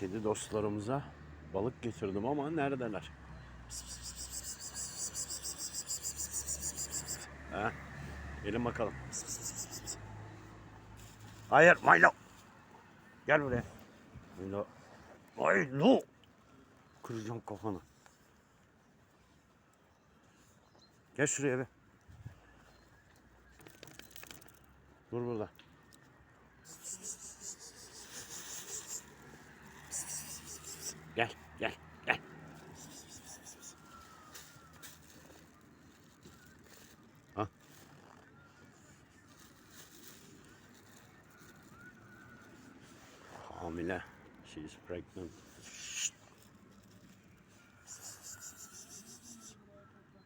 Kedi dostlarımıza balık getirdim ama neredeler? Ha? Gelin bakalım. Hayır Milo. Gel buraya. Milo. Milo. Kıracağım kafanı. Gel şuraya be. Dur burada. Gel, gel, gel. Ha? Hamile. She is pregnant.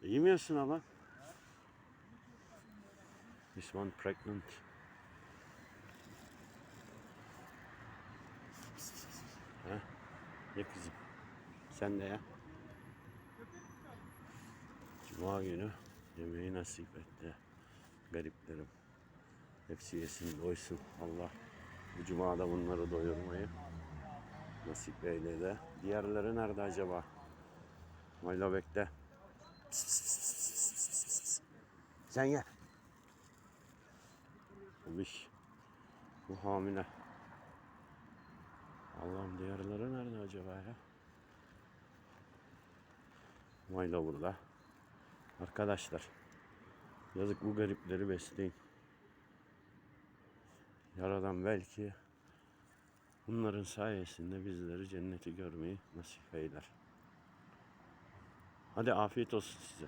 Yemiyorsun ama. This one pregnant. Ha? Ye kızım. Sen de ya. Cuma günü yemeği nasip etti. Gariplerim. Hepsi yesin, doysun. Allah bu cumada bunları doyurmayı nasip eyledi. Diğerleri nerede acaba? Mayla bekle. Sen ye. Ubiş. Bu hamile. Allah'ım diğerleri nerede acaba ya? Mayla burada. Arkadaşlar. Yazık bu garipleri besleyin. Yaradan belki bunların sayesinde bizleri cenneti görmeyi nasip eyler. Hadi afiyet olsun size.